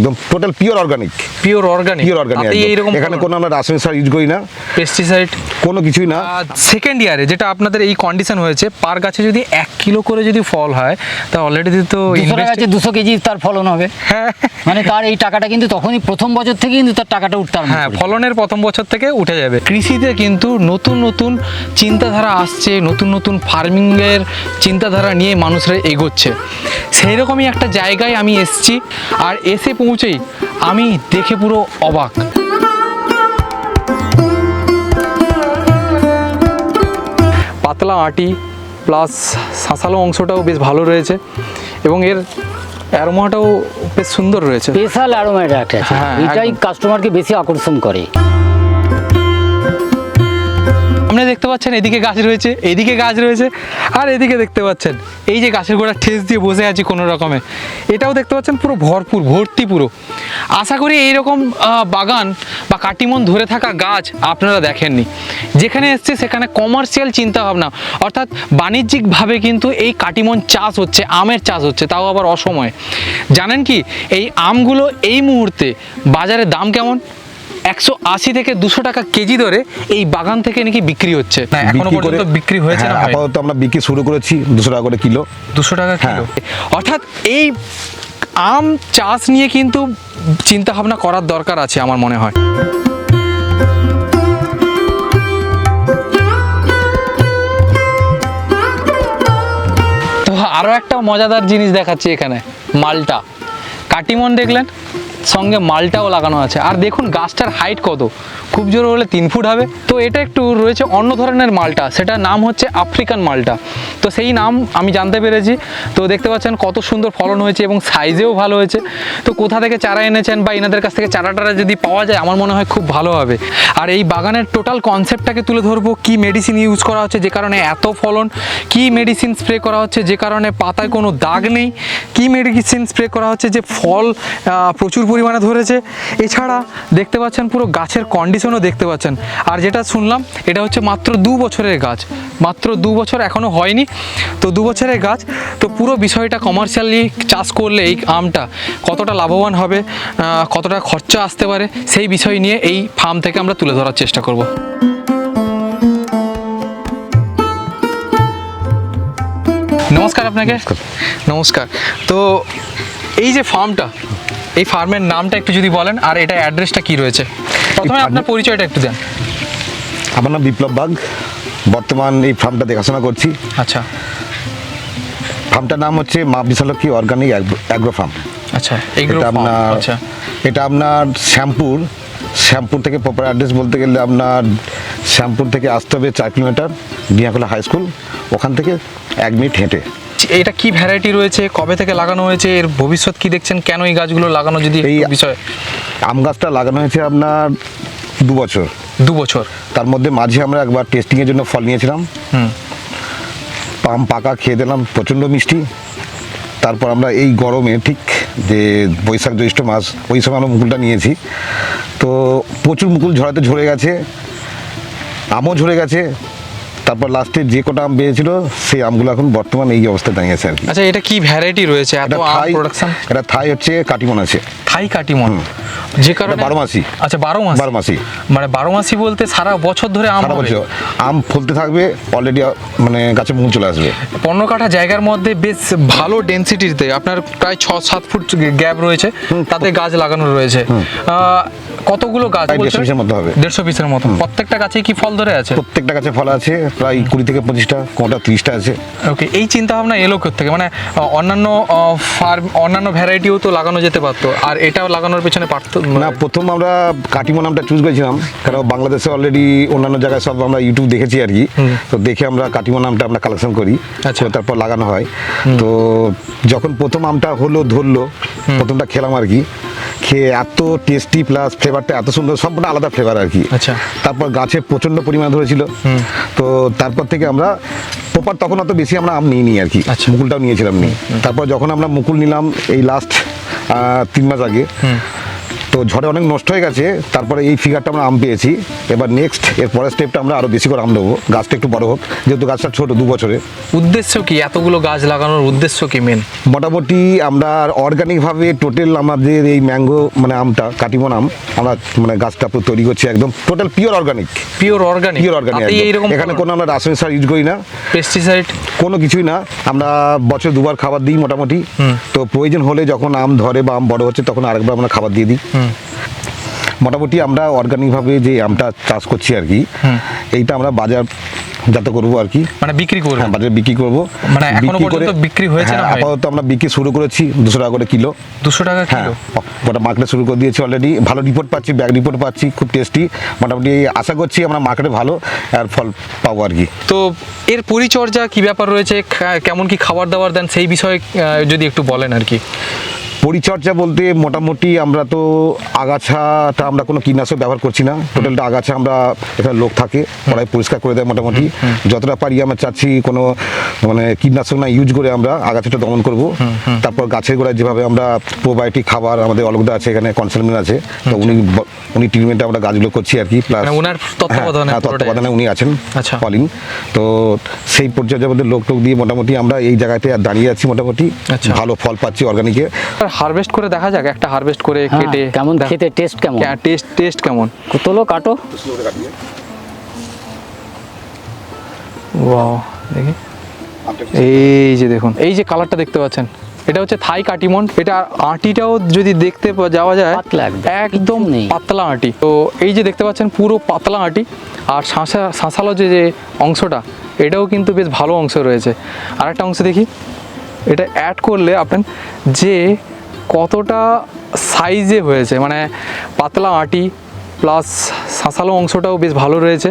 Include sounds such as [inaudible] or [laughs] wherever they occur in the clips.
একদম total pure organic pure organic pure organic এইরকম এখানে কোনো আমরা রাসায়নিক সার ইউজ করি না। পেস্টিসাইড কোনো কিছুই না। সেকেন্ড ইয়ারে যেটা আপনাদের এই কন্ডিশন হয়েছে পার গাছে যদি এক কিলো করে যদি ফল হয় তা অলরেডি তো গাছে দুশো কেজি তার ফলন হবে। হ্যাঁ। মানে তার এই টাকাটা কিন্তু তখনই প্রথম বছর থেকে কিন্তু তার টাকাটা উঠতে হ্যাঁ ফলনের প্রথম বছর থেকে উঠে যাবে। কৃষিতে কিন্তু নতুন নতুন চিন্তাধারা আসছে নতুন নতুন ফার্মিংয়ের চিন্তাধারা নিয়ে মানুষরা এগোচ্ছে। সেই রকমই একটা জায়গায় আমি এসছি আর এসে পৌঁছেই আমি দেখে পুরো অবাক। পাতলা আটি প্লাস শাঁসালো অংশটাও বেশ ভালো রয়েছে এবং এর অ্যারোমাটাও বেশ সুন্দর রয়েছে। স্পেশাল অ্যারোমাটা একটা হ্যাঁ, এটাই কাস্টমারকে বেশি আকর্ষণ করে। আপনি দেখতে পাচ্ছেন, এদিকে গাছ রয়েছে, এদিকে গাছ রয়েছে, আর এদিকে দেখতে পাচ্ছেন, এই যে গাছের গোড়া ঠেস দিয়ে বসে আছি কোনো রকমে। এটাও দেখতে পাচ্ছেন পুরো ভরপুর, ভর্তি পুরো। আশা করি এইরকম বাগান বা কাটিমন ধরে থাকা গাছ আপনারা দেখেননি। যেখানে এসছে সেখানে কমার্শিয়াল চিন্তা ভাবনা অর্থাৎ বাণিজ্যিকভাবে কিন্তু এই কাটিমন চাষ হচ্ছে, আমের চাষ হচ্ছে, তাও আবার অসময়ে। জানেন কি, এই আমগুলো এই মুহূর্তে বাজারে দাম কেমন? একশো আশি থেকে দুশো টাকা কেজি ধরে এই বাগান থেকে নাকি বিক্রি হচ্ছে। এখনও বিক্রি পর্যন্ত বিক্রি হয়েছে না হ্যাঁ, আপাতত আমরা বিক্রি শুরু করেছি দুশো টাকা করে কিলো। দুশো টাকা কিলো। অর্থাৎ এই আম চাষ নিয়ে কিন্তু চিন্তা ভাবনা করার দরকার আছে আমার মনে হয়। তো আরও একটা মজাদার জিনিস দেখাচ্ছি এখানে মালটা। কাটিমন দেখলেন? সঙ্গে মালটাও লাগানো আছে। আর দেখুন, গাছটার হাইট কত? খুব জোর হলে তিন ফুট হবে। তো এটা একটু রয়েছে অন্য ধরনের মালটা। সেটার নাম হচ্ছে আফ্রিকান মালটা। তো সেই নাম আমি জানতে পেরেছি। তো দেখতে পাচ্ছেন কত সুন্দর ফলন হয়েছে এবং সাইজেও ভালো হয়েছে। তো কোথা থেকে চারা এনেছেন বা এনাদের কাছ থেকে চারা টারা যদি পাওয়া যায়, আমার মনে হয় খুব ভালো হবে। আর এই বাগানের টোটাল কনসেপ্টটাকে তুলে ধরবো। কি মেডিসিন ইউজ করা হচ্ছে, যে কারণে এত ফলন? কি মেডিসিন স্প্রে করা হচ্ছে, যে কারণে পাতায় কোনো দাগ নেই? কি মেডিসিন স্প্রে করা হচ্ছে, যে ফল প্রচুর পরিমাণে ধরেছে। এছাড়া দেখতে পাচ্ছেন পুরো গাছের কন্ডিশনও দেখতে পাচ্ছেন। আর যেটা শুনলাম এটা হচ্ছে মাত্র দু বছরের গাছ। মাত্র দু বছর এখনও হয়নি। তো দু বছরের গাছ তো পুরো বিষয়টা কমার্শিয়ালি চাষ করলে এই আমটা কতটা লাভবান হবে কতটা খরচা আসতে পারে সেই বিষয় নিয়ে এই ফার্ম থেকে আমরা তুলে ধরার চেষ্টা করব। নমস্কার আপনাকে। নমস্কার। তো এই যে ফার্মটা এই ফার্মের নামটা একটু যদি বলেন আর এটা অ্যাড্রেসটা কি রয়েছে? প্রথমে আপনার পরিচয়টা একটু দেন। আমার নাম বিপ্লব বাগ। বর্তমান এই ফার্মটা দেখাশোনা করছি। আচ্ছা। ফার্মটার নাম হচ্ছে মা বিশালক্ষী অর্গানিক অ্যাগ্রো ফার্ম। আচ্ছা এটা আপনার আচ্ছা। এটা আপনার শ্যামপুর। শ্যামপুর থেকে প্রপার অ্যাড্রেস বলতে গেলে আপনার শ্যামপুর থেকে আসতে হবে চার কিলোমিটার বিয়াখোলা হাই স্কুল। ওখান থেকে এক মিনিট হেঁটে। এটা কি ভ্যারাইটি রয়েছে? কবে থেকে লাগানো হয়েছে? এর ভবিষ্যৎ কি দেখছেন? কেন এই গাছগুলো লাগানো যদি এই বিষয়? আম গাছটা লাগানো হয়েছে আপনার দু বছর। দু বছর। তার মধ্যে মাঝে আমরা একবার টেস্টিংয়ের জন্য ফল নিয়েছিলাম। হুম। পাম পাকা খেয়ে দিলাম প্রচণ্ড মিষ্টি। তারপর আমরা এই গরমে ঠিক যে বৈশাখ জ্যৈষ্ঠ মাস ওই সময় আমরা মুকুলটা নিয়েছি। তো প্রচুর মুকুল ঝরাতে ঝরে গেছে আমও ঝরে গেছে। তারপর লাস্টে যে কটা আম বেরিয়েছিল সেই আমগুলো এখন বর্তমান এই অবস্থায় দাঁড়িয়েছে আর কি। আচ্ছা এটা কি ভ্যারাইটি রয়েছে? এত আম থাই প্রোডাকশন এটা থাই হচ্ছে কাটিমন আছে। থাই কাটিমন যে কারণে বারো মাসি। আচ্ছা বারো মাস। বারো মাসি। মানে বারো মাসি বলতে সারা বছর ধরে আম বছর। আম ফলতে থাকবে অলরেডি মানে গাছে মুকুল চলে আসবে। পনেরো কাঠা জায়গার মধ্যে বেশ ভালো ডেন্সিটিতে আপনার প্রায় ছ সাত ফুট গ্যাপ রয়েছে। তাতে গাছ লাগানো রয়েছে। কতগুলো গাছ দেড়শো পিসের মতো হবে। দেড়শো পিসের মতো। প্রত্যেকটা গাছে কি ফল ধরে আছে? প্রত্যেকটা গাছে ফল আছে প্রায় কুড়ি থেকে পঁচিশটা কোনটা তিরিশটা আছে। ওকে এই চিন্তা ভাবনা এলো থেকে মানে অন্যান্য ফার্ম অন্যান্য ভ্যারাইটিও তো লাগানো যেতে পারতো। আর এটাও লাগানোর পেছনে না প্রথম আমরা কাটিমো নামটা চুজ করেছিলাম কারণ বাংলাদেশে অলরেডি অন্যান্য জায়গায় সব আমরা ইউটিউব দেখেছি আর কি। তো দেখে আমরা কাটিমো নামটা আমরা কালেকশন করি আচ্ছা। তারপর লাগানো হয়। তো যখন প্রথম আমটা হলো ধরলো প্রথমটা খেলাম আর কি। খেয়ে এত টেস্টি প্লাস ফ্লেভারটা এত সুন্দর সম্পূর্ণ আলাদা ফ্লেভার আর কি। আচ্ছা। তারপর গাছে প্রচণ্ড পরিমাণে ধরেছিল। তো তারপর থেকে আমরা প্রপার তখন অত বেশি আমরা আম নিইনি আর কি। আচ্ছা। মুকুলটাও নিয়েছিলাম নি। তারপর যখন আমরা মুকুল নিলাম এই লাস্ট তিন মাস আগে। তো ঝড়ে অনেক নষ্ট হয়ে গেছে তারপরে এই ফিগারটা আমরা আম পেয়েছি। এবার নেক্সট এর পরের স্টেপটা আমরা আরও বেশি করে আম দেবো। গাছটা একটু বড় হোক যেহেতু গাছটা ছোট দু বছরে। উদ্দেশ্য কি? এতগুলো গাছ লাগানোর উদ্দেশ্য কি মেন মোটামুটি আমরা অর্গানিকভাবে টোটাল আমাদের এই ম্যাঙ্গো মানে আমটা কাটিমন আম আমরা মানে গাছটা পুরো তৈরি করছি একদম total pure organic pure organic pure organic এইরকম এখানে কোনো আমরা রাসায়নিক সার ইউজ করি না। পেস্টিসাইড কোনো কিছুই না। আমরা বছর দুবার খাবার দিই মোটামুটি। তো প্রয়োজন হলে যখন আম ধরে বা আম বড় হচ্ছে তখন আরেকবার আমরা খাবার দিয়ে দিই। মোটামুটি আমরা অর্গানিকভাবে যে আমটা চাষ করছি আর কি এইটা আমরা বাজার যাতে করব আর কি। মানে বিক্রি করবে? হ্যাঁ বাজারে বিক্রি করব। মানে এখনও বিক্রি পর্যন্ত বিক্রি হয়েছে না হ্যাঁ? আপাতত আমরা বিক্রি শুরু করেছি দুশো টাকা করে কিলো। দুশো টাকা হ্যাঁ কিলো? ওটা মার্কেটে শুরু করে দিয়েছি অলরেডি ভালো রিপোর্ট পাচ্ছি ব্যাগ রিপোর্ট পাচ্ছি খুব টেস্টি মোটামুটি আশা করছি আমরা মার্কেটে ভালো আর ফল পাবো আর কি। তো এর পরিচর্যা কি ব্যাপার রয়েছে? কেমন কি খাবার দাবার দেন? সেই বিষয়ে যদি একটু বলেন আর কি। পরিচর্যা বলতে মোটামুটি আমরা তো আগাছাটা আমরা কোনো কীটনাশক ব্যবহার করছি না। টোটালটা আগাছা আমরা এখানে লোক থাকে ওরাই পরিষ্কার করে দেয় মোটামুটি। যতটা পারি আমরা চাচ্ছি কোনো মানে কীটনাশক না ইউজ করে আমরা আগাছাটা দমন করব। তারপর গাছের গোড়ায় যেভাবে আমরা প্রোবায়োটিক খাবার আমাদের অলগদা আছে এখানে কনসালমেন্ট আছে। তো উনি উনি ট্রিটমেন্টে আমরা গাছগুলো করছি আর কি প্লাস মানে ওনার তত্ত্বাবধানে পুরোটাই। তত্ত্বাবধানে উনি আছেন আচ্ছা। পলিন তো সেই পরিচর্যা বলতে লোক টোক দিয়ে মোটামুটি আমরা এই জায়গাতে আর দাঁড়িয়ে আছি মোটামুটি। আচ্ছা। ভালো ফল পাচ্ছি অর্গানিকে হারভেস্ট করে দেখা যাক একটা হারভেস্ট করে হ্যাঁ, কেটে কেমন খেতে টেস্ট কেমন? টেস্ট টেস্ট কেমন? তোলো কাটো? ওয়াও দেখি। এই যে দেখুন এই যে কালারটা দেখতে পাচ্ছেন এটা হচ্ছে থাই কাটিমন এটা আটিটাও যদি দেখতে যাওয়া যায় একদম। পাতলা আটি। তো এই যে দেখতে পাচ্ছেন পুরো পাতলা আটি আর শাঁসা শাঁসালো যে যে অংশটা এটাও কিন্তু বেশ ভালো অংশ রয়েছে। আর একটা অংশ দেখি এটা অ্যাড করলে আপনার যে কতটা সাইজে হয়েছে? মানে পাতলা আটি প্লাস শাঁসালো অংশটাও বেশ ভালো রয়েছে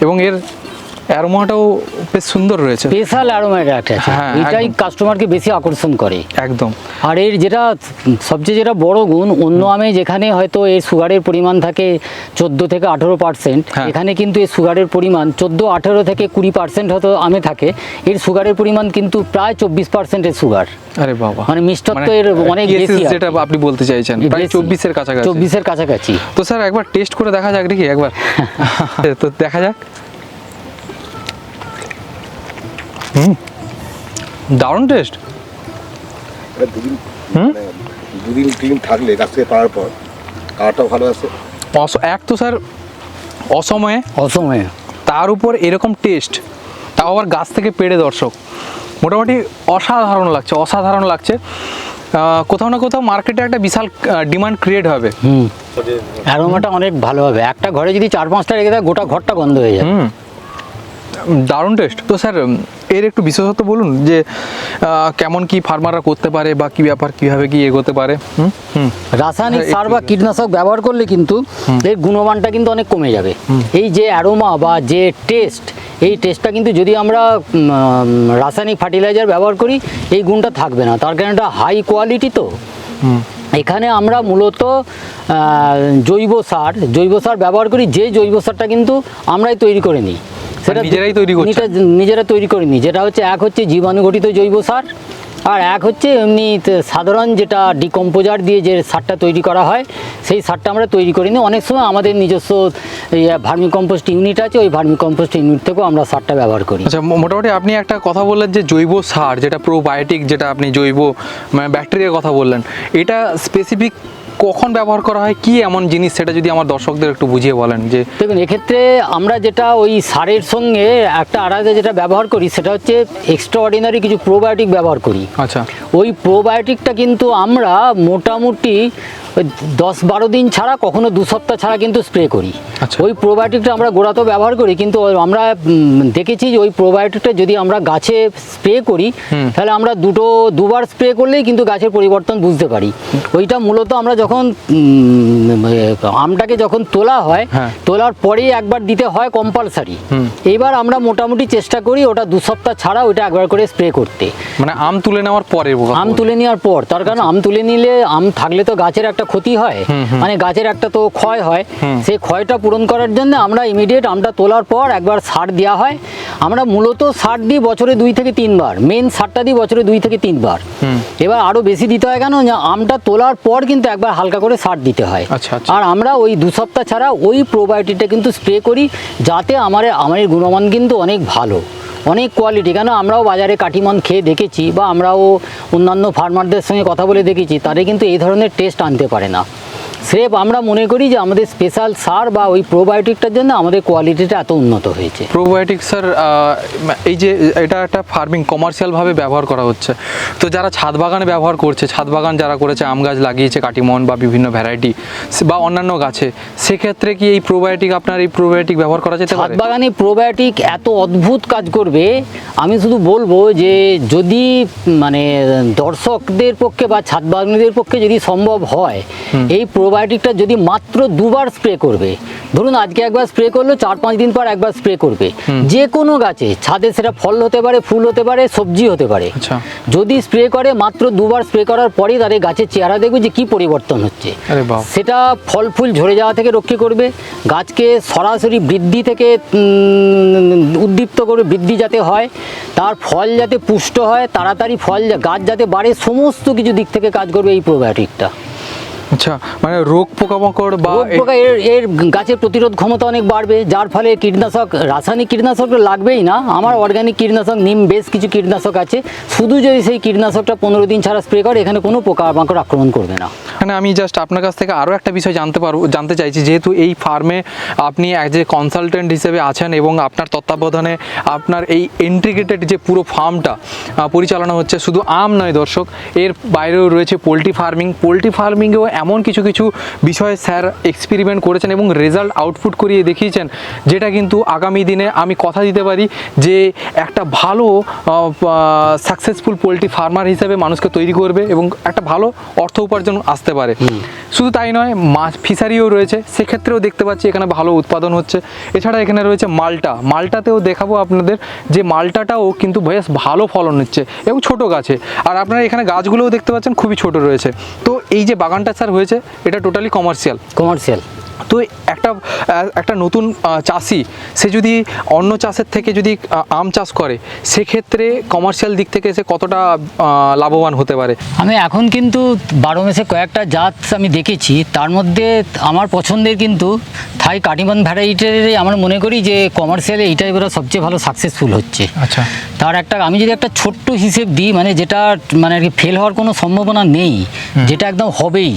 এবং এর অ্যারোমাটাও বেশ সুন্দর রয়েছে। স্পেশাল অ্যারোমেটা একটা আছে। হ্যাঁ, এটাই কাস্টমারকে বেশি আকর্ষণ করে। একদম। আর এর যেটা সবচেয়ে যেটা বড় গুণ অন্য আমে যেখানে হয়তো এর সুগারের পরিমাণ থাকে চোদ্দ থেকে আঠেরো পার্সেন্ট হ্যাঁ। এখানে কিন্তু এর সুগারের পরিমাণ চোদ্দ আঠেরো থেকে কুড়ি পার্সেন্ট হয়তো আমে থাকে। এর সুগারের পরিমাণ কিন্তু প্রায় চব্বিশ পার্সেন্টের সুগার আরে বাবা। মানে মিষ্টত্ব এর অনেক বেশি যেটা আপনি বলতে চাইছেন প্রায় চব্বিশের কাছাকাছি। চব্বিশের কাছাকাছি। তো স্যার একবার টেস্ট করে দেখা যাক নাকি একবার। [laughs] তো দেখা যাক। হুম। দারুণ টেস্ট দুদিন মানে দুদিন থাকলে গাছ থেকে পাড়ার পর কালারটাও ভালো আছে এক তো স্যার অসময়ে। অসময়ে। তার উপর এরকম টেস্ট তাও আবার গাছ থেকে পেড়ে দর্শক। মোটামুটি অসাধারণ লাগছে অসাধারণ লাগছে। কোথাও না কোথাও মার্কেটে একটা বিশাল ডিমান্ড ক্রিয়েট হবে। হুম। অ্যারোমাটা অনেক ভালো হবে। একটা ঘরে যদি চার পাঁচটা রেখে দেয় গোটা ঘরটা গন্ধ হয়ে যায় হুম। দারুণ টেস্ট তো স্যার এর একটু বিশেষত্ব বলুন যে কেমন কি ফার্মাররা করতে পারে বা কি ব্যাপার কীভাবে কি এগোতে পারে? রাসায়নিক হ্যাঁ, সার বা কীটনাশক ব্যবহার করলে কিন্তু এর গুণমানটা কিন্তু অনেক কমে যাবে। এই যে অ্যারোমা বা যে টেস্ট এই টেস্টটা কিন্তু যদি আমরা রাসায়নিক ফার্টিলাইজার ব্যবহার করি এই গুণটা থাকবে না। তার কারণ এটা হাই কোয়ালিটি তো। এখানে আমরা মূলত জৈব সার জৈব সার ব্যবহার করি যে জৈব সারটা কিন্তু আমরাই তৈরি করে নিই। মানে নিজেরাই তৈরি করছেন? নিজেরা- নিজেরা তৈরি করে নিই যেটা হচ্ছে এক হচ্ছে জীবাণুঘটিত জৈব সার আর এক হচ্ছে এমনি সাধারণ যেটা ডিকম্পোজার দিয়ে যে সারটা তৈরি করা হয় সেই সারটা আমরা তৈরি করি নিই অনেক সময় আমাদের নিজস্ব ভার্মি কম্পোস্ট ইউনিট আছে ওই ভার্মি কম্পোস্ট ইউনিট থেকেও আমরা সারটা ব্যবহার করি। আচ্ছা মোটামুটি আপনি একটা কথা বললেন যে জৈব সার যেটা প্রোবায়োটিক যেটা আপনি জৈব মানে ব্যাকটেরিয়ার কথা বললেন এটা স্পেসিফিক কখন ব্যবহার করা হয় কি এমন জিনিস সেটা যদি আমার দর্শকদের একটু বুঝিয়ে বলেন যে দেখুন এক্ষেত্রে আমরা যেটা ওই সারের সঙ্গে একটা আলাদা যেটা ব্যবহার করি সেটা হচ্ছে এক্সট্রা অর্ডিনারি কিছু প্রোবায়োটিক ব্যবহার করি। আচ্ছা। ওই প্রোবায়োটিকটা কিন্তু আমরা মোটামুটি ওই দশ বারো দিন ছাড়া কখনো দু সপ্তাহ ছাড়া কিন্তু স্প্রে করি। আচ্ছা। ওই প্রোবায়োটিকটা আমরা গোড়াতেও ব্যবহার করি কিন্তু আমরা দেখেছি যে ওই প্রোবায়োটিকটা যদি আমরা গাছে স্প্রে করি তাহলে আমরা দুটো দুবার স্প্রে করলেই কিন্তু গাছের পরিবর্তন বুঝতে পারি। ওইটা মূলত আমরা যখন আমটাকে যখন তোলা হয় হ্যাঁ। তোলার পরেই একবার দিতে হয় কম্পালসারি এইবার আমরা মোটামুটি চেষ্টা করি ওটা দু সপ্তাহ ছাড়া ওইটা একবার করে স্প্রে করতে। মানে আম তুলে নেওয়ার পরে আম তুলে নেওয়ার পর তার কারণ আম তুলে নিলে আম থাকলে তো গাছের একটা একটা ক্ষতি হয়। মানে গাছের একটা তো ক্ষয় হয়। সেই ক্ষয়টা পূরণ করার জন্য আমরা ইমিডিয়েট আমটা তোলার পর একবার সার দেওয়া হয়। আমরা মূলত সার দিই বছরে দুই থেকে তিনবার। মেন সারটা দিই বছরে দুই থেকে তিনবার। এবার আরও বেশি দিতে হয় কেন? আমটা তোলার পর কিন্তু একবার হালকা করে সার দিতে হয়। আচ্ছা, আচ্ছা। আর আমরা ওই দু সপ্তাহ ছাড়া ওই প্রোবায়োটিকটা কিন্তু স্প্রে করি যাতে আমার আমার গুণমান কিন্তু অনেক ভালো। অনেক কোয়ালিটি কেন? আমরাও বাজারে কাটিমন খেয়ে দেখেছি বা আমরাও অন্যান্য ফার্মারদের সঙ্গে কথা বলে দেখেছি তারা কিন্তু এই ধরনের টেস্ট আনতে পারে না। স্রেফ আমরা মনে করি যে আমাদের স্পেশাল সার বা ওই প্রোবায়োটিকটার জন্য আমাদের কোয়ালিটিটা এত উন্নত হয়েছে। প্রোবায়োটিক স্যার এই যে এটা একটা ফার্মিং কমার্শিয়ালভাবে ব্যবহার করা হচ্ছে। তো যারা ছাদ বাগানে ব্যবহার করছে ছাদ বাগান যারা করেছে আম গাছ লাগিয়েছে কাটিমন বা বিভিন্ন ভ্যারাইটি বা অন্যান্য গাছে সেক্ষেত্রে কি এই প্রোবায়োটিক আপনার এই প্রোবায়োটিক ব্যবহার করা যেতে ছাদ পারে? বাগানে প্রোবায়োটিক এত অদ্ভুত কাজ করবে আমি শুধু বলব যে যদি মানে দর্শকদের পক্ষে বা ছাদ বাগানীদের পক্ষে যদি সম্ভব হয় এই প্রোবায়োটিকটা যদি মাত্র দুবার স্প্রে করবে ধরুন আজকে একবার স্প্রে করল চার পাঁচ দিন পর একবার স্প্রে করবে যে কোনো গাছে ছাদে সেটা ফল হতে পারে ফুল হতে পারে সবজি হতে পারে আচ্ছা। যদি স্প্রে করে মাত্র দুবার স্প্রে করার পরেই তার এই গাছের চেহারা দেখবে যে কি পরিবর্তন হচ্ছে। সেটা ফল ফুল ঝরে যাওয়া থেকে রক্ষা করবে গাছকে সরাসরি বৃদ্ধি থেকে উদ্দীপ্ত করে বৃদ্ধি যাতে হয় তার ফল যাতে পুষ্ট হয় তাড়াতাড়ি ফল গাছ যাতে বাড়ে সমস্ত কিছু দিক থেকে কাজ করবে এই প্রোবায়োটিকটা আচ্ছা মানে রোগ পোকামাকড় বা রোগ পোকা এর এর গাছের প্রতিরোধ ক্ষমতা অনেক বাড়বে যার ফলে কীটনাশক রাসায়নিক কীটনাশক লাগবেই না। আমার অর্গানিক কীটনাশক নিম বেশ কিছু কীটনাশক আছে। শুধু যদি সেই কীটনাশকটা পনেরো দিন ছাড়া স্প্রে করে এখানে কোনো পোকামাকড় আক্রমণ করবে না। মানে আমি জাস্ট আপনার কাছ থেকে আরও একটা বিষয় জানতে পারব জানতে চাইছি। যেহেতু এই ফার্মে আপনি অ্যাজ এ কনসালটেন্ট হিসেবে আছেন এবং আপনার তত্ত্বাবধানে আপনার এই ইন্টিগ্রেটেড যে পুরো ফার্মটা পরিচালনা হচ্ছে শুধু আম নয় দর্শক এর বাইরেও রয়েছে পোলট্রি ফার্মিং পোলট্রি ফার্মিংয়েও এমন কিছু কিছু বিষয়ে স্যার এক্সপেরিমেন্ট করেছেন এবং রেজাল্ট আউটপুট করিয়ে দেখিয়েছেন যেটা কিন্তু আগামী দিনে আমি কথা দিতে পারি যে একটা ভালো সাকসেসফুল পোলট্রি ফার্মার হিসেবে মানুষকে তৈরি করবে এবং একটা ভালো অর্থ উপার্জন আসতে পারে। শুধু তাই নয় মাছ ফিশারিও রয়েছে সেক্ষেত্রেও দেখতে পাচ্ছি এখানে ভালো উৎপাদন হচ্ছে। এছাড়া এখানে রয়েছে মালটা। মালটাতেও দেখাবো আপনাদের যে মালটাটাও কিন্তু বেশ ভালো ফলন হচ্ছে এবং ছোট গাছে। আর আপনারা এখানে গাছগুলোও দেখতে পাচ্ছেন খুবই ছোট রয়েছে। তো এই যে বাগানটা স্যার হয়েছে এটা টোটালি কমার্শিয়াল কমার্শিয়াল তো একটা একটা নতুন চাষি সে যদি অন্য চাষের থেকে যদি আম চাষ করে সেক্ষেত্রে কমার্শিয়াল দিক থেকে সে কতটা লাভবান হতে পারে? আমি এখন কিন্তু বারো মাসে কয়েকটা জাত আমি দেখেছি তার মধ্যে আমার পছন্দের কিন্তু থাই কাটিমান ভ্যারাইটির আমার মনে করি যে কমার্শিয়ালে এইটাই এবার সবচেয়ে ভালো সাকসেসফুল হচ্ছে। আচ্ছা। তার একটা আমি যদি একটা ছোট্ট হিসেব দিই মানে যেটা মানে আর কি ফেল হওয়ার কোনো সম্ভাবনা নেই যেটা একদম হবেই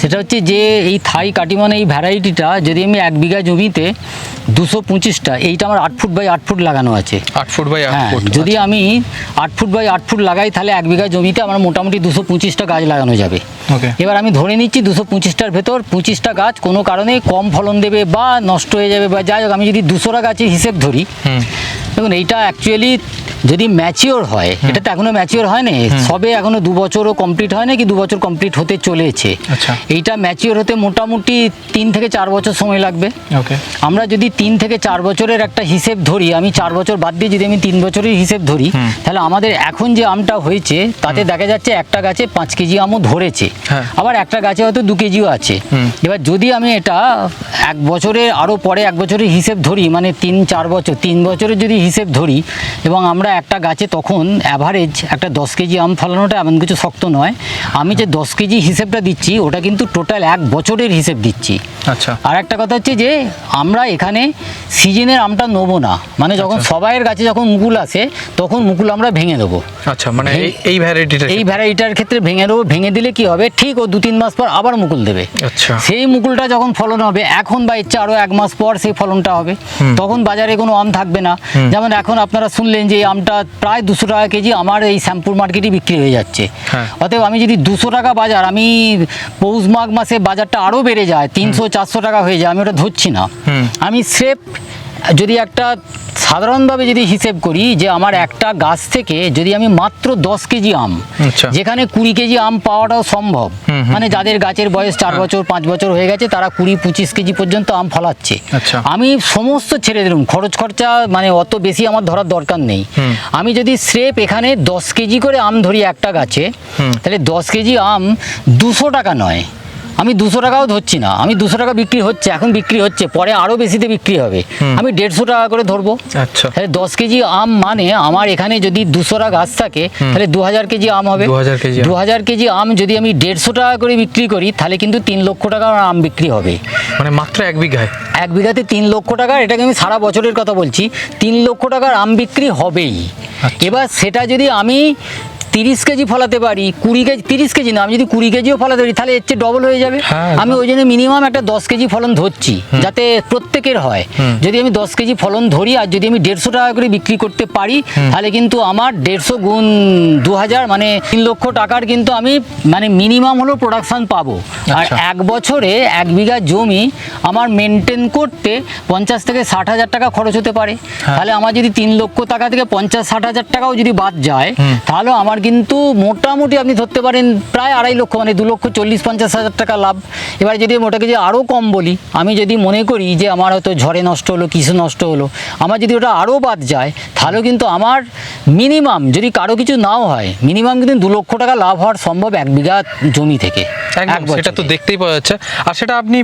সেটা হচ্ছে যে এই থাই কাটিমান এই ভ্যারাইটিটা যদি আমি এক বিঘা জমিতে দুশো পঁচিশটা এইটা আমার আট ফুট বাই আট ফুট লাগানো আছে। আট ফুট বাই আট হ্যাঁ ফুট যদি আমি আট ফুট বাই আট ফুট লাগাই তাহলে এক বিঘা জমিতে আমার মোটামুটি দুশো পঁচিশটা গাছ লাগানো যাবে। এবার আমি ধরে নিচ্ছি দুশো পঁচিশটার ভেতর পঁচিশটা গাছ কোনো কারণে কম ফলন দেবে বা নষ্ট হয়ে যাবে বা যাই হোক আমি যদি দুশোটা গাছের হিসেব ধরি দেখুন এইটা অ্যাকচুয়ালি যদি ম্যাচিওর হয় এটা তো এখনও ম্যাচিওর হয় না সবে এখনও দু বছরও কমপ্লিট হয় না কি দু বছর কমপ্লিট হতে চলেছে। আচ্ছা। এইটা ম্যাচিওর হতে মোটামুটি তিন থেকে চার বছর সময় লাগবে। আমরা যদি তিন থেকে চার বছরের একটা হিসেব ধরি আমি চার বছর বাদ দিয়ে যদি আমি তিন বছরের হিসেব ধরি তাহলে আমাদের এখন যে আমটা হয়েছে তাতে দেখা যাচ্ছে একটা গাছে পাঁচ কেজি আমও ধরেছে। হ্যাঁ। আবার একটা গাছে হয়তো দু কেজিও আছে। এবার যদি আমি এটা এক বছরের আরও পরে এক বছরের হিসেব ধরি মানে তিন চার বছর তিন বছরের যদি হিসেব ধরি এবং আমরা একটা গাছে তখন অ্যাভারেজ একটা দশ কেজি আম ফলানোটা এমন কিছু শক্ত নয়। আমি যে দশ কেজি হিসেবটা দিচ্ছি ওটা কিন্তু টোটাল এক বছরের হিসেব দিচ্ছি। আচ্ছা। আর একটা কথা হচ্ছে যে আমরা এখানে সিজনের আমটা নেব না। মানে যখন সবাইয়ের গাছে যখন মুকুল আসে তখন মুকুল আমরা ভেঙে দেবো। আচ্ছা মানে এই ভ্যারাইটিটা এই ভ্যারাইটার ক্ষেত্রে ভেঙে দেবো। ভেঙে দিলে কি হবে? ঠিক ও দু তিন মাস পর আবার মুকুল দেবে। আচ্ছা। সেই মুকুলটা যখন ফলন হবে এখন বা ইচ্ছা আরও এক মাস পর সেই ফলনটা হবে। তখন বাজারে কোনো আম থাকবে না। যেমন এখন আপনারা শুনলেন যে এই আমটা প্রায় দুশো টাকা কেজি আমার এই শ্যাম্পুর মার্কেটে বিক্রি হয়ে যাচ্ছে। হ্যাঁ। অতএব আমি যদি দুশো টাকা বাজার আমি পৌষ মাঘ মাসে বাজারটা আরও বেড়ে যায় তিনশো চারশো টাকা হয়ে যায় আমি ওটা ধরছি না। আমি স্রেফ যদি একটা সাধারণভাবে যদি হিসেব করি যে আমার একটা গাছ থেকে যদি আমি মাত্র দশ কেজি আম আচ্ছা। যেখানে কুড়ি কেজি আম পাওয়াটাও সম্ভব। মানে যাদের গাছের বয়স চার বছর পাঁচ বছর হয়ে গেছে তারা কুড়ি পঁচিশ কেজি পর্যন্ত আম ফলাচ্ছে। আচ্ছা। আমি সমস্ত ছেড়ে দিলাম খরচ খরচা মানে অত বেশি আমার ধরার দরকার নেই। আমি যদি স্রেপ এখানে দশ কেজি করে আম ধরি একটা গাছে তাহলে দশ কেজি আম দুশো টাকা নয়। আমি দুশো টাকাও ধরছি না। আমি দুশো টাকা বিক্রি হচ্ছে এখন বিক্রি হচ্ছে পরে আরও বেশিতে বিক্রি হবে। আমি দেড়শো টাকা করে ধরবো। আচ্ছা। তাহলে দশ কেজি আম মানে আমার এখানে যদি দুশোটা গাছ থাকে তাহলে দু হাজার কেজি আম হবে। 2000 কেজি আম। দু হাজার কেজি আম যদি আমি দেড়শো টাকা করে বিক্রি করি তাহলে কিন্তু তিন লক্ষ টাকার আম বিক্রি হবে। মানে মাত্র এক বিঘায়? এক বিঘাতে তিন লক্ষ টাকার এটাকে আমি সারা বছরের কথা বলছি তিন লক্ষ টাকার আম বিক্রি হবেই। আচ্ছা। এবার সেটা যদি আমি তিরিশ কেজি ফলাতে পারি কুড়ি কেজি তিরিশ কেজি না আমি যদি কুড়ি কেজিও ফলাতে পারি তাহলে এর চেয়ে ডবল হয়ে যাবে। হ্যাঁ, আমি ওই জন্য মিনিমাম একটা দশ কেজি ফলন ধরছি যাতে প্রত্যেকের হয়। যদি আমি দশ কেজি ফলন ধরি আর যদি আমি দেড়শো টাকা করে বিক্রি করতে পারি তাহলে কিন্তু আমার দেড়শো গুণ দু হাজার মানে তিন লক্ষ টাকার কিন্তু আমি মানে মিনিমাম হলো প্রোডাকশন পাবো। আর আচ্ছা। এক বছরে এক বিঘা জমি আমার মেনটেন করতে পঞ্চাশ থেকে ষাট হাজার টাকা খরচ হতে পারে। তাহলে আমার যদি তিন লক্ষ টাকা থেকে পঞ্চাশ ষাট হাজার টাকাও যদি বাদ যায় তাহলে আমার কিন্তু মোটামুটি আপনি ধরতে পারেন প্রায় আড়াই লক্ষ মানে দু লক্ষ চল্লিশ পঞ্চাশ হাজার টাকা লাভ। এবার যদি আমি ওটাকে যদি আরও কম বলি আমি যদি মনে করি যে আমার হয়তো ঝড়ে নষ্ট হলো কিছু নষ্ট হলো আমার যদি ওটা আরও বাদ যায় তাহলেও কিন্তু আমার মিনিমাম যদি কারও কিছু নাও হয় মিনিমাম কিন্তু দু লক্ষ টাকা লাভ হওয়ার সম্ভব এক বিঘা জমি থেকে এক সেটা তো দেখতেই পাওয়া যাচ্ছে। আর সেটা আপনি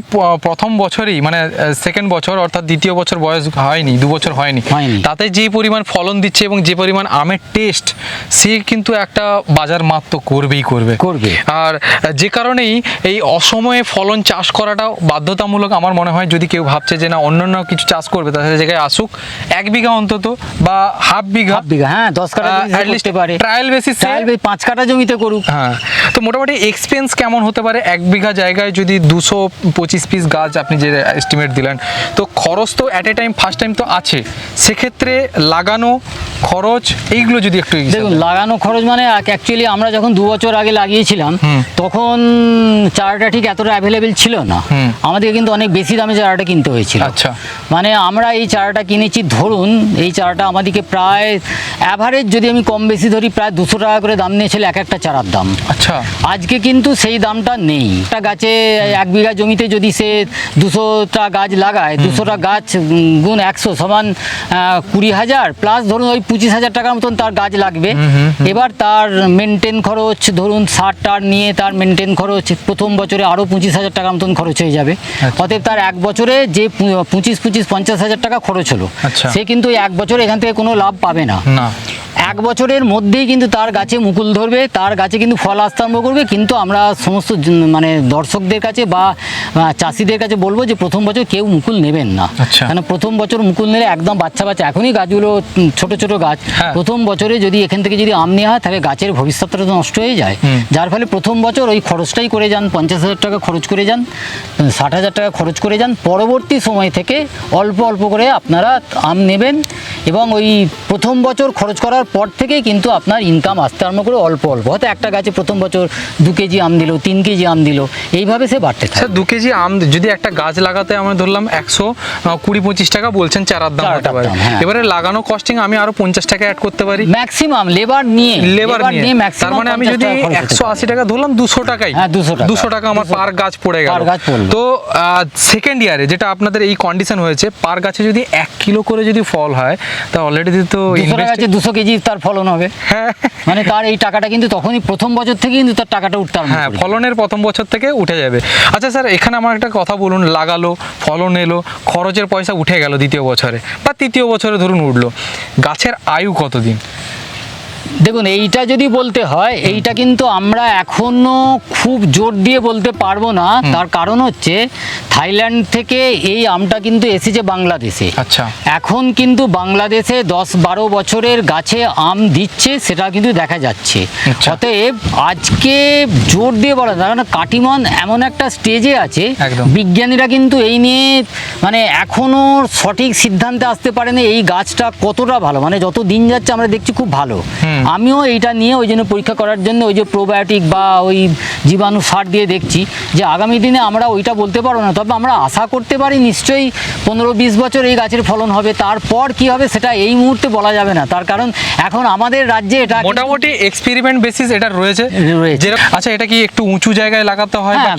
প্রথম বছরই মানে সেকেন্ড বছর অর্থাৎ দ্বিতীয় বছর বয়স হয়নি দু বছর হয়নি। হয়নি। তাতে যে পরিমাণ ফলন দিচ্ছে এবং যে পরিমাণ আমের টেস্ট সে কিন্তু একটা বাজার মাত তো করবেই করবে। করবে। আর যে কারণেই এই অসময়ে ফলন চাষ করাটা বাধ্যতামূলক আমার মনে হয় যদি কেউ ভাবছে যে না অন্যান্য কিছু চাষ করবে তাহলে জায়গায় আসুক এক বিঘা অন্তত বা হাফ বিঘা হাফ বিঘা হ্যাঁ দশ কাঠা করতে পারে। basis এ- ট্রায়াল পাঁচ কাঠা জমিতে করুক। হ্যাঁ তো মোটামুটি এক্সপেন্স কেমন হতে পারে এক বিঘা জায়গায় যদি দুশো পঁচিশ পিস গাছ আপনি যে এস্টিমেট দিলেন তো খরচ তো at a time first time তো আছে। সেক্ষেত্রে লাগানো খরচ এইগুলো যদি একটু দেখুন লাগানো খরচ মানে অ্যাকচুয়ালি আমরা যখন দু বছর আগে লাগিয়েছিলাম তখন চারাটা ঠিক এতটা অ্যাভেলেবেল ছিল না। আমাদেরকে কিন্তু অনেক বেশি দামে চারাটা কিনতে হয়েছিল। আচ্ছা। মানে আমরা এই চারাটা কিনেছি ধরুন এই চারাটা আমাদেরকে প্রায় অ্যাভারেজ যদি আমি কম বেশি ধরি প্রায় দুশো টাকা করে দাম নিয়েছিল এক একটা চারার দাম। আচ্ছা। আজকে কিন্তু সেই দামটা নেই। একটা গাছে এক বিঘা জমিতে যদি সে দুশোটা গাছ লাগায় দুশোটা গাছ গুণ একশো সমান কুড়ি হাজার প্লাস ধরুন ওই পঁচিশ হাজার টাকার মতন তার গাছ লাগবে। এবার তার মেনটেন খরচ ধরুন সার টার নিয়ে তার মেনটেন খরচ প্রথম বছরে আরও পঁচিশ হাজার টাকা মতন খরচ হয়ে যাবে আচ্ছা। অতএব তার এক বছরে যে পঁচিশ পঁচিশ পঞ্চাশ হাজার টাকা খরচ হলো আচ্ছা। সে কিন্তু এক বছর এখান থেকে কোনো লাভ পাবে না এক বছরের মধ্যেই কিন্তু তার গাছে মুকুল ধরবে তার গাছে কিন্তু ফল আসতে আরম্ভ করবে কিন্তু আমরা সমস্ত মানে দর্শকদের কাছে বা চাষিদের কাছে বলব যে প্রথম বছর কেউ মুকুল নেবেন না আচ্ছা। কেন প্রথম বছর মুকুল নিলে একদম বাচ্চা বাচ্চা এখনই গাছগুলো ছোট ছোট গাছ হ্যাঁ। প্রথম বছরে যদি এখান থেকে যদি আম নেওয়া হয় তাহলে গাছের ভবিষ্যৎটা তো নষ্ট হয়ে যায়। যার ফলে প্রথম বছর ওই খরচটাই করে যান পঞ্চাশ হাজার টাকা খরচ করে যান ষাট হাজার টাকা খরচ করে যান। পরবর্তী সময় থেকে অল্প অল্প করে আপনারা আম নেবেন এবং ওই প্রথম বছর খরচ করার পর থেকে কিন্তু আপনার ইনকাম আসতে আরম্ভ করে অল্প অল্প। হয়তো একটা গাছে প্রথম বছর দু কেজি আম দিল তিন কেজি আম দিল এইভাবে সে বাড়তে থাকে। দু কেজি আম যদি একটা গাছ লাগাতে আমরা ধরলাম একশো কুড়ি পঁচিশ টাকা বলছেন চারার দাম চারাটার হতে পারে হ্যাঁ। এবারে লাগানো কস্টিং আমি আরও পঞ্চাশ টাকা অ্যাড করতে পারি। ম্যাক্সিমাম লেবার নিয়ে লেবার নিয়ে। তার মানে আমি যদি একশো আশি টাকা ধরলাম দুশো টাকাই। হ্যাঁ, 200 টাকা। দুশো টাকা আমার 200 পার গাছ পড়ে গেল। তো সেকেন্ড ইয়ারে যেটা আপনাদের এই কন্ডিশন হয়েছে পার গাছে যদি এক কিলো করে যদি ফল হয় তা অলরেডি তো invest- টাকা দুশো কেজি তার ফলন হবে। হ্যাঁ। মানে তার এই টাকাটা কিন্তু তখনই প্রথম বছর থেকে কিন্তু তার টাকাটা উঠতে হ্যাঁ ফলনের প্রথম বছর থেকে উঠে যাবে। আচ্ছা স্যার এখানে আমার একটা কথা বলুন লাগালো ফলন এলো খরচের পয়সা উঠে গেল দ্বিতীয় বছরে বা তৃতীয় বছরে ধরুন উঠল। গাছের আয়ু কতদিন? দেখুন এইটা যদি বলতে হয় এইটা কিন্তু আমরা এখনও খুব জোর দিয়ে বলতে পারব না। তার কারণ হচ্ছে থাইল্যান্ড থেকে এই আমটা কিন্তু এসেছে বাংলাদেশে। আচ্ছা। এখন কিন্তু বাংলাদেশে দশ বারো বছরের গাছে আম দিচ্ছে সেটা কিন্তু দেখা যাচ্ছে। আচ্ছা। অতএব আজকে জোর দিয়ে বলা যায় কারণ কাটিমন এমন একটা স্টেজে আছে। বিজ্ঞানীরা কিন্তু এই নিয়ে মানে এখনও সঠিক সিদ্ধান্তে আসতে পারেনি এই গাছটা কতটা ভালো মানে যত দিন যাচ্ছে আমরা দেখছি খুব ভালো। আমিও এইটা নিয়ে ওই জন্য পরীক্ষা করার জন্য ওই যে প্রোবায়োটিক বা ওই জীবাণু সার দিয়ে দেখছি যে আগামী দিনে আমরা ওইটা বলতে পারব না তবে আমরা আশা করতে পারি নিশ্চয়ই পনেরো বিশ বছর এই গাছের ফলন হবে। তারপর কি হবে সেটা এই মুহূর্তে বলা যাবে না। তার কারণ এখন আমাদের রাজ্যে এটা মোটামুটি এক্সপেরিমেন্ট বেসিস এটা রয়েছে। আচ্ছা এটা কি একটু উঁচু জায়গায় লাগাতে হয় হ্যাঁ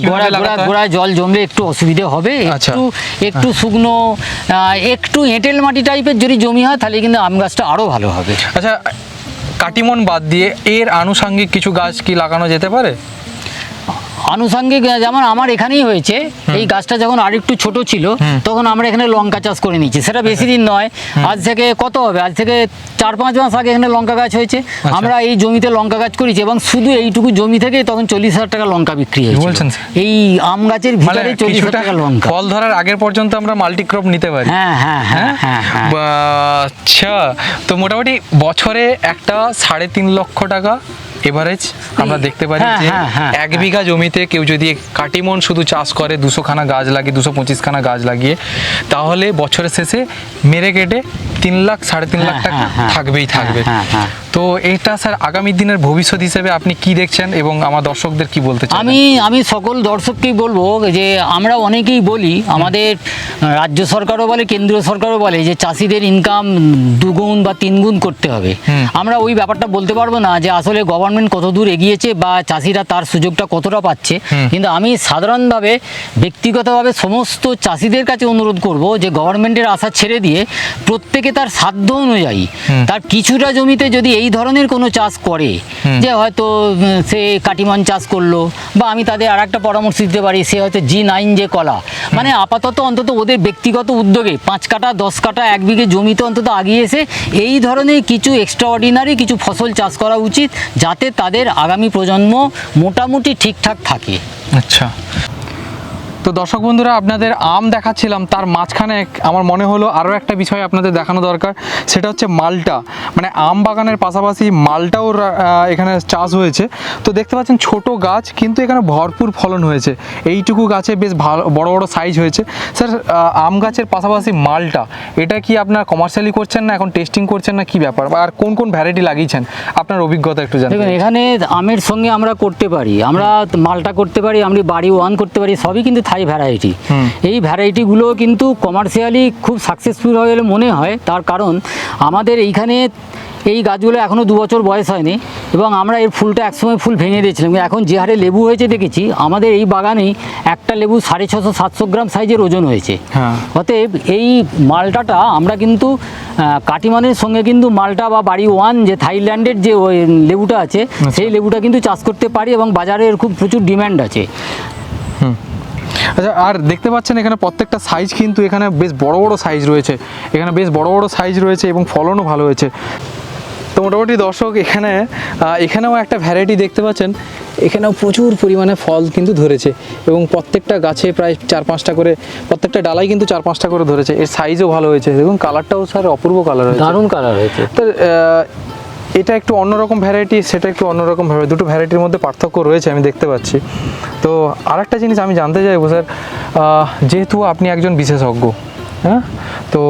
গোড়ায় জল জমলে একটু অসুবিধে হবে। আচ্ছা। একটু একটু শুকনো একটু এঁটেল মাটি টাইপের যদি জমি হয় তাহলে কিন্তু আম গাছটা আরও ভালো হবে। আচ্ছা কাটিমন বাদ দিয়ে এর আনুষাঙ্গিক কিছু গাছ কি লাগানো যেতে পারে? আনুষঙ্গিক যেমন আমার এখানেই হয়েছে এই গাছটা যখন আরেকটু ছোট ছিল তখন আমরা এখানে লঙ্কা চাষ করে নিচ্ছি সেটা বেশি দিন নয়। আজ থেকে কত হবে? আজ থেকে চার পাঁচ মাস আগে এখানে লঙ্কা গাছ হয়েছে। আচ্ছা। আমরা এই জমিতে লঙ্কা গাছ করেছি এবং শুধু এইটুকু জমি থেকে তখন চল্লিশ হাজার টাকা লঙ্কা বিক্রি হয়েছে এই আম গাছের মানে ভিতরে চল্লিশ হাজার টাকা লঙ্কা। ফল ধরার আগের পর্যন্ত আমরা মাল্টিক্রপ নিতে পারি। হ্যাঁ হ্যাঁ হ্যাঁ হ্যাঁ? হ্যাঁ বা- আচ্ছা তো মোটামুটি বছরে একটা সাড়ে তিন লক্ষ টাকা এভারেজ আমরা দেখতে পারি হ্যাঁ, যে হ্যাঁ, হ্যাঁ, এক বিঘা জমিতে কেউ যদি কাটিমন শুধু চাষ করে দুশো খানা গাছ লাগিয়ে দুশো পঁচিশ খানা গাছ লাগিয়ে তাহলে বছরের শেষে মেরে কেটে তিন লাখ সাড়ে তিন লাখ টাকা থাকবেই থাকবে। তো এটা স্যার আগামী দিনের ভবিষ্যৎ হিসেবে আপনি কি দেখছেন এবং আমার দর্শকদের কি বলতে চান? আমি আমি সকল দর্শককেই বলব যে আমরা অনেকেই বলি আমাদের রাজ্য সরকারও বলে কেন্দ্রীয় সরকারও বলে যে চাষিদের ইনকাম দুগুণ বা তিনগুণ করতে হবে। আমরা ওই ব্যাপারটা বলতে পারব না যে আসলে গভর্নমেন্ট কত দূর এগিয়েছে বা চাষিরা তার সুযোগটা কতটা পাচ্ছে কিন্তু আমি সাধারণভাবে ব্যক্তিগতভাবে সমস্ত চাষিদের কাছে অনুরোধ করব যে গভর্নমেন্টের আশা ছেড়ে দিয়ে প্রত্যেকে তার সাধ্য অনুযায়ী তার কিছুটা জমিতে যদি এই ধরনের কোনো চাষ করে যে হয়তো সে কাটিমান চাষ করল বা আমি তাদের আর একটা পরামর্শ দিতে পারি সে হয়তো জি নাইন যে কলা। মানে আপাতত অন্তত ওদের ব্যক্তিগত উদ্যোগে পাঁচ কাটা দশ কাটা এক বিঘে জমিতে অন্তত আগিয়ে এসে এই ধরনের কিছু এক্সট্রা অর্ডিনারি কিছু ফসল চাষ করা উচিত যাতে তাদের আগামী প্রজন্ম মোটামুটি ঠিকঠাক থাকে। আচ্ছা। তো দর্শক বন্ধুরা আপনাদের আম দেখাচ্ছিলাম তার মাঝখানে আমার মনে হলো আরও একটা বিষয় আপনাদের দেখানো দরকার সেটা হচ্ছে মালটা। মানে আম বাগানের পাশাপাশি মালটাও এখানে চাষ হয়েছে। তো দেখতে পাচ্ছেন ছোট গাছ কিন্তু এখানে ভরপুর ফলন হয়েছে। এইটুকু গাছে বেশ ভালো বড় বড় সাইজ হয়েছে। স্যার আম গাছের পাশাপাশি মালটা এটা কি আপনার কমার্শিয়ালি করছেন না এখন টেস্টিং করছেন না কি ব্যাপার? আর কোন কোন ভ্যারাইটি লাগিয়েছেন? আপনার অভিজ্ঞতা একটু জানেন এখানে আমের সঙ্গে আমরা করতে পারি। আমরা মালটা করতে পারি আমরা বাড়ি ওয়ান করতে পারি সবই কিন্তু থাই ভ্যারাইটি এই ভ্যারাইটিগুলো কিন্তু কমার্শিয়ালি খুব সাকসেসফুল হয় বলে মনে হয়। তার কারণ আমাদের এইখানে এই গাছগুলো এখনও দু বছর বয়স হয়নি এবং আমরা এর ফুলটা একসময় ফুল ভেঙে দিয়েছিলাম। এখন যে হারে লেবু হয়েছে দেখেছি আমাদের এই বাগানেই একটা লেবু সাড়ে ছশো সাতশো গ্রাম সাইজের ওজন হয়েছে। হ্যাঁ। অতএব এই মালটাটা আমরা কিন্তু কাটিমানের সঙ্গে কিন্তু মালটা বা বাড়ি ওয়ান যে থাইল্যান্ডের যে ওই লেবুটা আছে সেই লেবুটা কিন্তু চাষ করতে পারি এবং বাজারে এর খুব প্রচুর ডিম্যান্ড আছে। আচ্ছা আর দেখতে পাচ্ছেন এখানে প্রত্যেকটা সাইজ কিন্তু এখানে বেশ বড় বড় সাইজ রয়েছে। এখানে বেশ বড় বড় সাইজ রয়েছে এবং ফলনও ভালো হয়েছে। তো মোটামুটি দর্শক এখানে এখানেও একটা ভ্যারাইটি দেখতে পাচ্ছেন। এখানেও প্রচুর পরিমাণে ফল কিন্তু ধরেছে এবং প্রত্যেকটা গাছে প্রায় চার পাঁচটা করে প্রত্যেকটা ডালাই কিন্তু চার পাঁচটা করে ধরেছে। এর সাইজও ভালো হয়েছে। দেখুন কালারটাও স্যার অপূর্ব কালার হয়েছে। দারুণ কালার হয়েছে। তো এটা একটু অন্যরকম ভ্যারাইটি সেটা একটু অন্যরকম ভ্যারাইটি দুটো ভ্যারাইটির মধ্যে পার্থক্য রয়েছে আমি দেখতে পাচ্ছি। তো আরেকটা জিনিস আমি জানতে চাইব স্যার যেহেতু আপনি একজন বিশেষজ্ঞ হ্যাঁ? তো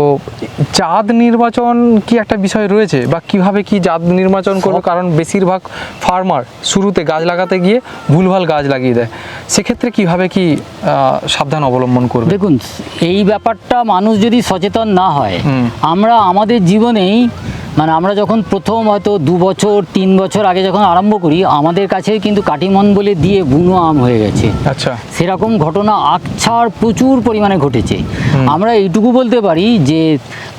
জাত নির্বাচন কি একটা বিষয় রয়েছে? বা কীভাবে কি জাত নির্বাচন করবে? কারণ বেশিরভাগ ফার্মার শুরুতে গাছ লাগাতে গিয়ে ভুলভাল গাছ লাগিয়ে দেয়। সেক্ষেত্রে কীভাবে কি সাবধান অবলম্বন করবে? দেখুন এই ব্যাপারটা মানুষ যদি সচেতন না হয় আমরা আমাদের জীবনেই মানে আমরা যখন প্রথম হয়তো দু বছর তিন বছর আগে যখন আরম্ভ করি আমাদের কাছে কিন্তু কাটিমন বলে দিয়ে বুনো আম হয়ে গেছে। আচ্ছা। সেরকম ঘটনা আকছাড় প্রচুর পরিমাণে ঘটেছে। আমরা এইটুকু বলতে পারি যে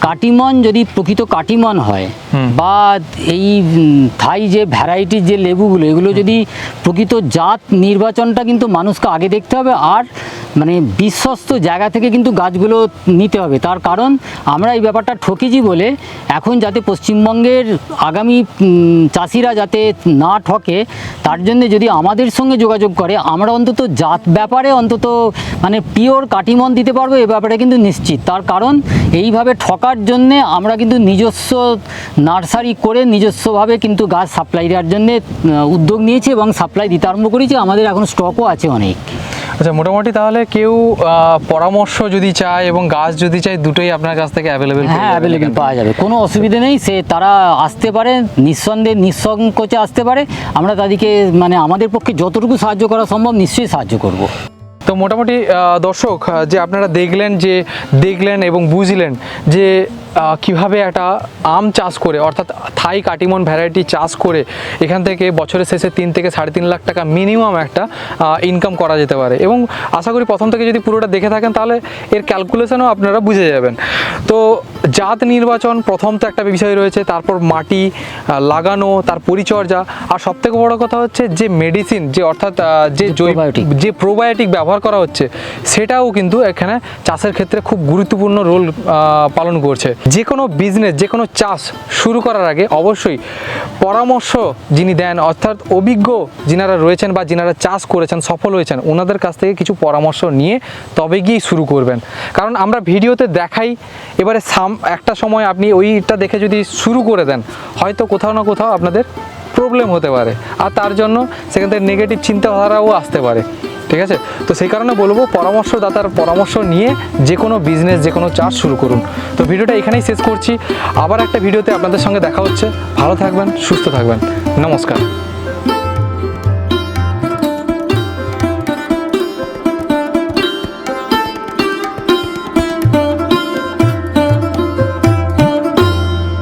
কাটিমন যদি প্রকৃত কাটিমন হয় বা এই থাই যে ভ্যারাইটির যে লেবুগুলো এগুলো যদি প্রকৃত জাত নির্বাচনটা কিন্তু মানুষকে আগে দেখতে হবে আর মানে বিশ্বস্ত জায়গা থেকে কিন্তু গাছগুলো নিতে হবে। তার কারণ আমরা এই ব্যাপারটা ঠকেছি বলে এখন যাতে পশ্চিমবঙ্গের আগামী চাষিরা যাতে না ঠকে, তার জন্য যদি আমাদের সঙ্গে যোগাযোগ করে, আমরা অন্তত জাত ব্যাপারে অন্তত মানে পিওর কাটিমন দিতে পারব, এ ব্যাপারে কিন্তু নিশ্চিত। তার কারণ, এইভাবে ঠকার জন্যে আমরা কিন্তু নিজস্ব নার্সারি করে নিজস্বভাবে কিন্তু গাছ সাপ্লাই দেওয়ার জন্যে উদ্যোগ নিয়েছি এবং সাপ্লাই দিতে আরম্ভ করেছি। আমাদের এখন স্টকও আছে অনেক। আচ্ছা মোটামুটি তাহলে কেউ পরামর্শ যদি চায় এবং গাছ যদি চায় দুটোই আপনার কাছ থেকে অ্যাভেলেবেল হ্যাঁ অ্যাভেলেবেল পাওয়া যাবে। কোনো অসুবিধে নেই সে তারা আসতে পারে নিঃসন্দেহে নিঃসংকোচে আসতে পারে। আমরা তাদেরকে মানে আমাদের পক্ষে যতটুকু সাহায্য করা সম্ভব নিশ্চয়ই সাহায্য করব। তো মোটামুটি দর্শক যে আপনারা দেখলেন যে দেখলেন এবং বুঝলেন যে কীভাবে একটা আম চাষ করে অর্থাৎ থাই কাটিমন ভ্যারাইটি চাষ করে এখান থেকে বছরের শেষে তিন থেকে সাড়ে তিন লাখ টাকা মিনিমাম একটা ইনকাম করা যেতে পারে। এবং আশা করি প্রথম থেকে যদি পুরোটা দেখে থাকেন তাহলে এর ক্যালকুলেশনও আপনারা বুঝে যাবেন। তো জাত নির্বাচন প্রথম তো একটা বিষয় রয়েছে তারপর মাটি লাগানো তার পরিচর্যা আর সবথেকে বড় কথা হচ্ছে যে মেডিসিন যে অর্থাৎ যে জৈবায়োটিক যে প্রোবায়োটিক ব্যবহার করা হচ্ছে সেটাও কিন্তু এখানে চাষের ক্ষেত্রে খুব গুরুত্বপূর্ণ রোল পালন করছে। যে কোনো বিজনেস যে কোনো চাষ শুরু করার আগে অবশ্যই পরামর্শ যিনি দেন, অর্থাৎ অভিজ্ঞ যিনারা রয়েছেন বা যিনারা চাষ করেছেন, সফল হয়েছেন, ওনাদের কাছ থেকে কিছু পরামর্শ নিয়ে তবে গিয়েই শুরু করবেন। কারণ আমরা ভিডিওতে দেখাই, এবারে সাম, একটা সময় আপনি ওইটা দেখে যদি শুরু করে দেন, হয়তো কোথাও না কোথাও আপনাদের প্রবলেম হতে পারে। আর তার জন্য সেখান থেকে নেগেটিভ চিন্তাধারাও আসতে পারে। ঠিক আছে? তো সেই কারণে বলব পরামর্শদাতার পরামর্শ নিয়ে যে কোনো বিজনেস যে কোনো চাষ শুরু করুন। তো ভিডিওটা এখানেই শেষ করছি। আবার একটা ভিডিওতে আপনাদের সঙ্গে দেখা হচ্ছে। ভালো থাকবেন, সুস্থ থাকবেন। নমস্কার।